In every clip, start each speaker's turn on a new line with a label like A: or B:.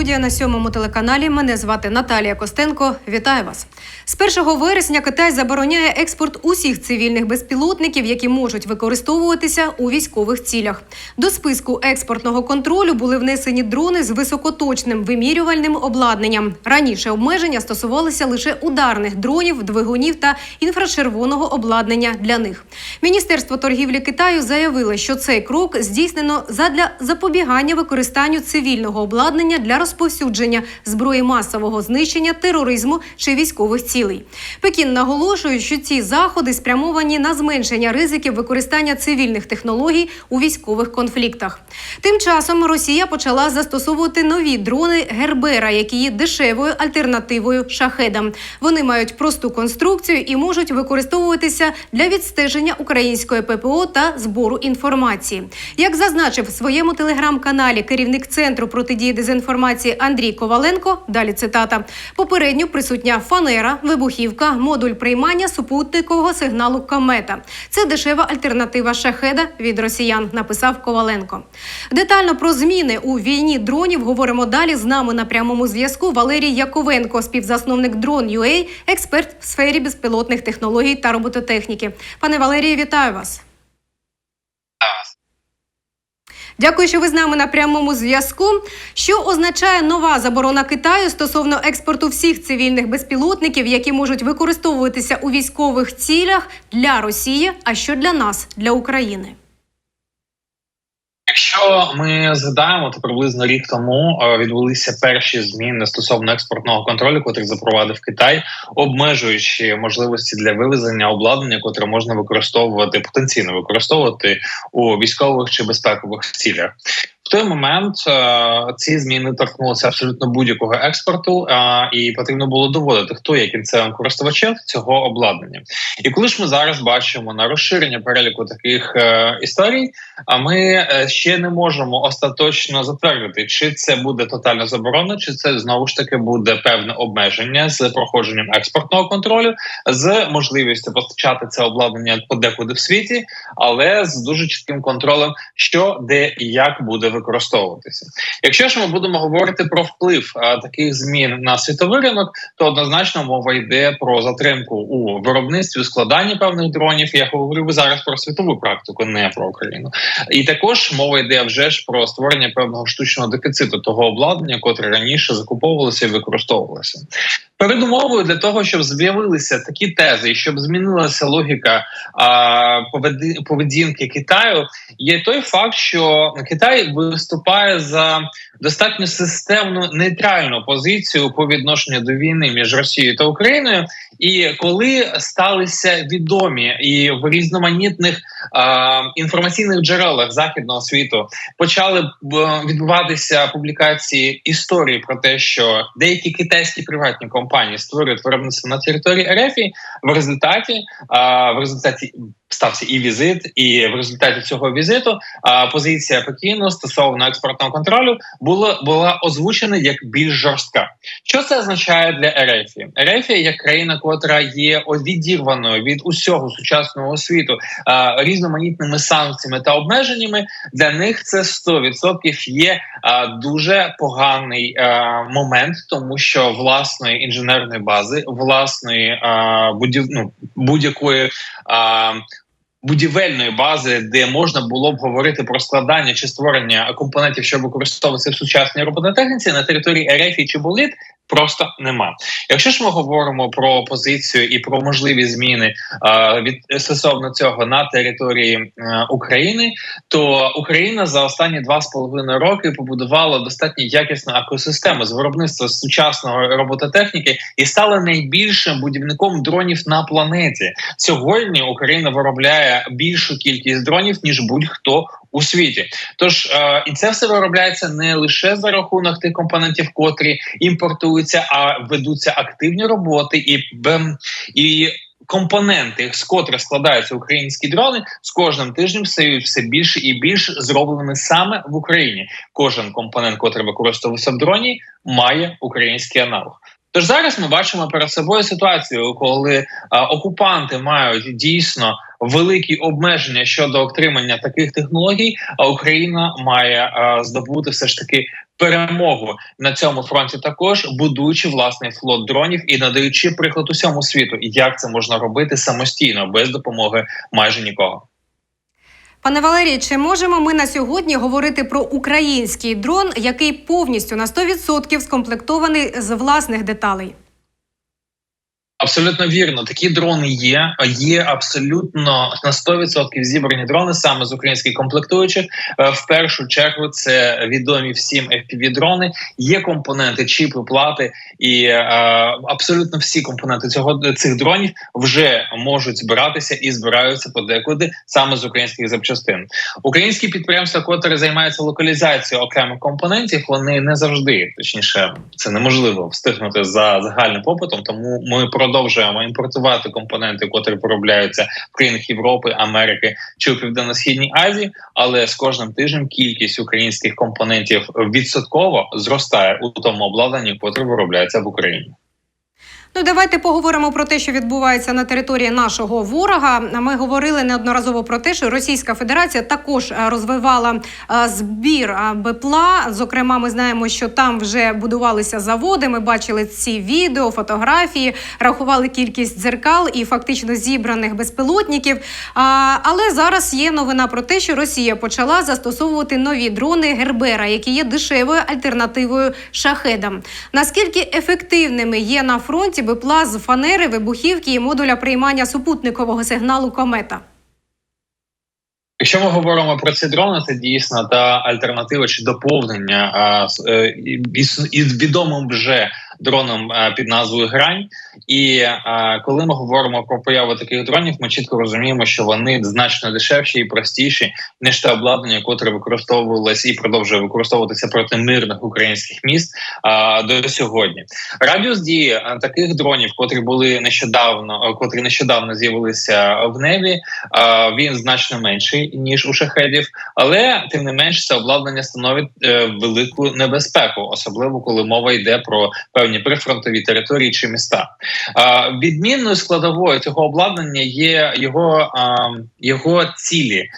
A: студія на сьомому телеканалі. Мене звати Наталія Костенко. Вітаю вас. З 1 вересня Китай забороняє експорт усіх цивільних безпілотників, які можуть використовуватися у військових цілях. До списку експортного контролю були внесені дрони з високоточним вимірювальним обладнанням. Раніше обмеження стосувалися лише ударних дронів, двигунів та інфрачервоного обладнання для них. Міністерство торгівлі Китаю заявило, що цей крок здійснено задля запобігання використанню цивільного обладнання для розповсюдження зброї масового знищення тероризму чи військових цілей. Пекін наголошує, що ці заходи спрямовані на зменшення ризиків використання цивільних технологій у військових конфліктах. Тим часом Росія почала застосовувати нові дрони Гербера, які є дешевою альтернативою шахедам. Вони мають просту конструкцію і можуть використовуватися для відстеження української ППО та збору інформації. Як зазначив в своєму телеграм-каналі керівник центру протидії дезінформації Андрій Коваленко, далі цитата: попередньо присутня фанера, вибухівка, модуль приймання супутникового сигналу комета. Це дешева альтернатива шахеда від росіян, написав Коваленко. Детально про зміни у війні дронів говоримо далі. З нами на прямому зв'язку Валерій Яковенко, співзасновник Drone.ua, експерт в сфері безпілотних технологій та робототехніки. Пане Валерію, вітаю вас. Дякую, що ви з нами на прямому зв'язку. Що означає нова заборона Китаю стосовно експорту всіх цивільних безпілотників, які можуть використовуватися у військових цілях для Росії, а що для нас, для України?
B: Якщо ми згадаємо, то приблизно рік тому е, відбулися перші зміни стосовно експортного контролю, котрий запровадив Китай, обмежуючи можливості для вивезення обладнання, котре можна використовувати потенційно використовувати у військових чи безпекових цілях. Той момент е, ці зміни торкнулися абсолютно будь-якого експорту, е, і потрібно було доводити, хто є кінцевим користувачем цього обладнання. І коли ж ми зараз бачимо на розширення переліку таких е, історій, а ми ще не можемо остаточно затвердити, чи це буде тотальна заборона, чи це знову ж таки буде певне обмеження з проходженням експортного контролю, з можливістю постачати це обладнання подекуди в світі, але з дуже чітким контролем, що де і як буде використовуватися. Якщо ж ми будемо говорити про вплив а, таких змін на світовий ринок, то однозначно мова йде про затримку у виробництві, складанні певних дронів. Я говорю зараз про світову практику, не про Україну. І також мова йде вже ж про створення певного штучного дефіциту того обладнання, котре раніше закуповувалося і використовувалося. Передумовою для того, щоб з'явилися такі тези, щоб змінилася логіка а, поведінки Китаю, є той факт, що Китай виступає за достатньо системну нейтральну позицію по відношенню до війни між Росією та Україною. І коли сталися відомі і в різноманітних е, інформаційних джерелах західного світу почали відбуватися публікації історії про те, що деякі китайські приватні компанії створюють виробництво на території РФ, в результаті е, в результаті стався і візит, і в результаті цього візиту а, позиція Пекіну стосовно експортного контролю була була озвучена як більш жорстка. Що це означає для РФ? РФ як країна, котра є відірваною від усього сучасного світу а, різноманітними санкціями та обмеженнями. Для них це 100% є а, дуже поганий а, момент, тому що власної інженерної бази, власної а, будів, ну, будь-якої. Будівельної бази, де можна було б говорити про складання чи створення компонентів, що використовуються в сучасній робототехніці на території РФ чи боліт, просто нема. Якщо ж ми говоримо про позицію і про можливі зміни е, від стосовно цього на території е, України, то Україна за останні два з половиною роки побудувала достатньо якісну екосистему з виробництва сучасного робототехніки і стала найбільшим будівником дронів на планеті. Сьогодні Україна виробляє більшу кількість дронів ніж будь-хто у світі. Тож е, і це все виробляється не лише за рахунок тих компонентів, котрі імпортуються, а ведуться активні роботи і і. Компоненти, з котрих складаються українські дрони, з кожним тижнем стають все більше і більше зробленими саме в Україні. Кожен компонент, котрий використовується в дроні, має український аналог. Тож зараз ми бачимо перед собою ситуацію, коли а, окупанти мають дійсно великі обмеження щодо отримання таких технологій, а Україна має е, здобути все ж таки перемогу на цьому фронті, також будуючи власний флот дронів і надаючи приклад усьому світу, як це можна робити самостійно без допомоги майже нікого.
A: Пане Валерій, чи можемо ми на сьогодні говорити про український дрон, який повністю на 100% скомплектований з власних деталей?
B: Абсолютно вірно, такі дрони є. Є абсолютно на 100% зібрані дрони саме з українських комплектуючих. Е, В першу чергу це відомі всім fpv дрони. Є компоненти, чіпи, плати, і е, абсолютно всі компоненти цього цих дронів вже можуть збиратися і збираються подекуди саме з українських запчастин. Українські підприємства, котрі займаються локалізацією окремих компонентів, вони не завжди точніше, це неможливо встигнути за загальним попитом. Тому ми продовжуємо імпортувати компоненти, котрі виробляються в країнах Європи, Америки чи у Південно-Східній Азії. Але з кожним тижнем кількість українських компонентів відсотково зростає у тому обладнанні, котре виробляється в Україні.
A: Ну, давайте поговоримо про те, що відбувається на території нашого ворога. Ми говорили неодноразово про те, що Російська Федерація також е, розвивала е, збір е, БПЛА. Зокрема, ми знаємо, що там вже будувалися заводи. Ми бачили ці відео, фотографії, рахували кількість дзеркал і фактично зібраних безпілотників. Але зараз є новина про те, що Росія почала застосовувати нові дрони Гербера, які є дешевою альтернативою шахедам. Наскільки ефективними є на фронті БПЛА з фанери, вибухівки і модуля приймання супутникового сигналу комета?
B: Якщо ми говоримо про ці дрони, це дійсно та альтернатива чи доповнення а, і, і, і із відомим вже дроном під назвою Грань. І коли ми говоримо про появу таких дронів, ми чітко розуміємо, що вони значно дешевші і простіші ніж те обладнання, котре використовувалось і продовжує використовуватися проти мирних українських міст а, до сьогодні. Радіус дії таких дронів, котрі були нещодавно, котрі нещодавно з'явилися в небі, він значно менший ніж у шахедів, але тим не менш це обладнання становить е, велику небезпеку, особливо коли мова йде про певні прифронтові території чи міста. Відмінною складовою цього обладнання є його, його цілі.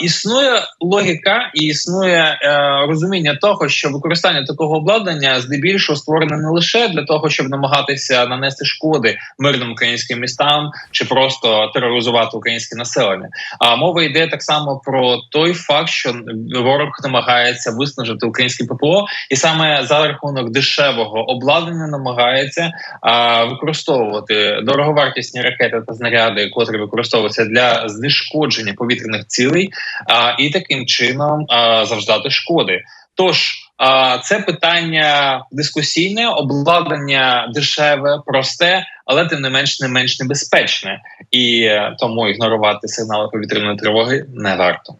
B: Існує логіка і існує е, розуміння того, що використання такого обладнання здебільшого створене не лише для того, щоб намагатися нанести шкоди мирним українським містам чи просто тероризувати українське населення. А мова йде так само про той факт, що ворог намагається виснажити українське ППО, і саме за рахунок дешевого обладнання намагається а, використовувати дороговартісні ракети та знаряди, котрі використовуються для знешкодження повітряних цілей, а, і таким чином а, завждати шкоди. Тож це питання дискусійне, обладнання дешеве, просте, але тим не менш не менш небезпечне, і е, тому ігнорувати сигнали повітряної тривоги не варто.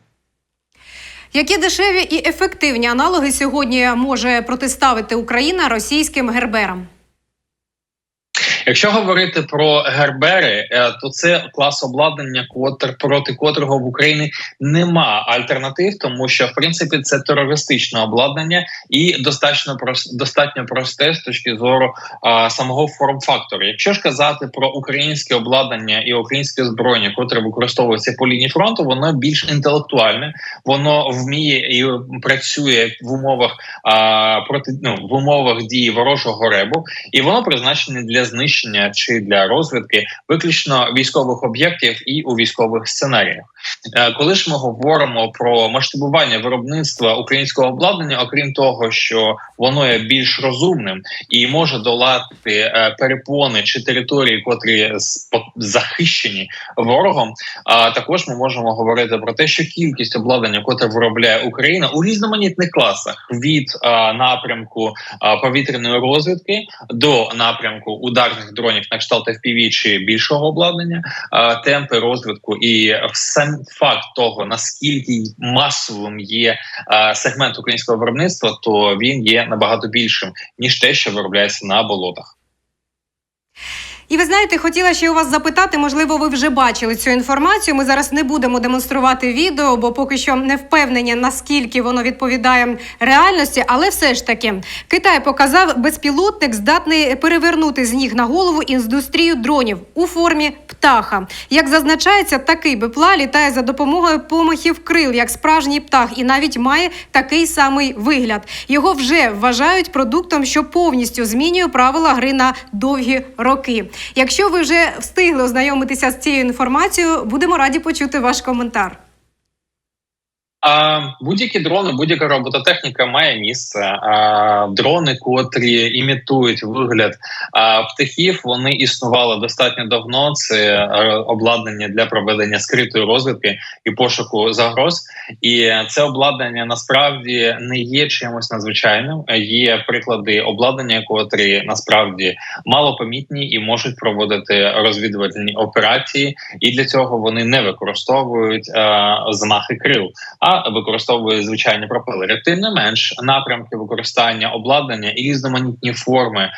A: Які дешеві і ефективні аналоги сьогодні може протиставити Україна російським герберам?
B: Якщо говорити про гербери, е, то це клас обладнання, котр проти котрого в Україні нема альтернатив, тому що в принципі це терористичне обладнання і достатньо достатньо просте з точки зору а, самого форм-фактору. Якщо ж казати про українське обладнання і українське озброєння, котре використовується по лінії фронту, воно більш інтелектуальне, воно вміє і працює в умовах а, проти ну, в умовах дії ворожого ребу, і воно призначене для знищення чи для розвідки виключно військових об'єктів і у військових сценаріях. Е, Коли ж ми говоримо про масштабування виробництва українського обладнання, окрім того, що воно є більш розумним і може долати е, перепони чи території, котрі захищені ворогом, а також ми можемо говорити про те, що кількість обладнання, котре виробляє Україна у різноманітних класах від напрямку повітряної розвідки до напрямку ударних дронів на кшталт FPV чи більшого обладнання, темпи розвитку і сам факт того наскільки масовим є сегмент українського виробництва, то він є набагато більшим ніж те, що виробляється на болотах.
A: І ви знаєте, хотіла ще у вас запитати, можливо, ви вже бачили цю інформацію. Ми зараз не будемо демонструвати відео, бо поки що не впевнені, наскільки воно відповідає реальності. Але все ж таки, Китай показав безпілотник, здатний перевернути з ніг на голову індустрію дронів у формі птаха. Як зазначається, такий бипла літає за допомогою помахів крил, як справжній птах, і навіть має такий самий вигляд. Його вже вважають продуктом, що повністю змінює правила гри на довгі роки. Якщо ви вже встигли ознайомитися з цією інформацією, будемо раді почути ваш коментар.
B: Будь-які дрони, будь-яка робототехніка має місце. Дрони, котрі імітують вигляд птахів, вони існували достатньо давно. Це е, обладнання для проведення скритої розвідки і пошуку загроз. І це обладнання насправді не є чимось надзвичайним. Є приклади обладнання, котрі насправді малопомітні і можуть проводити розвідувальні операції, і для цього вони не використовують е, змахи крил, а використовують звичайні пропелери. Тим не менш, напрямки використання обладнання і різноманітні форми.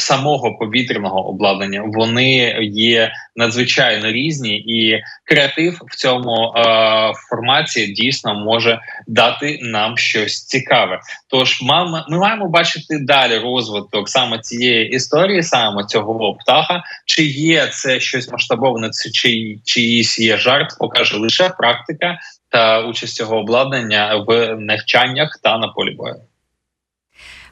B: Самого повітряного обладнання вони є надзвичайно різні, і креатив в цьому е, форматі дійсно може дати нам щось цікаве. Тож маємо, ми маємо бачити далі розвиток саме цієї історії, саме цього птаха. Чи є це щось масштабоване, чи чиїсь є жарт, покаже лише практика та участь цього обладнання в навчаннях та на полі бою.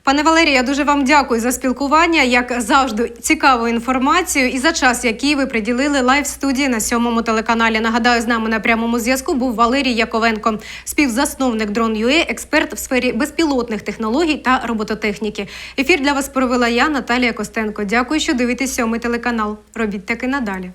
A: Пане Валерію, я дуже вам дякую за спілкування. Як завжди, цікаву інформацію і за час, який ви приділили лайв студії на сьомому телеканалі. Нагадаю, з нами на прямому зв'язку був Валерій Яковенко, співзасновник Drone.ua, експерт в сфері безпілотних технологій та робототехніки. Ефір для вас провела я, Наталія Костенко. Дякую, що дивитесь сьомий телеканал. Робіть таки надалі.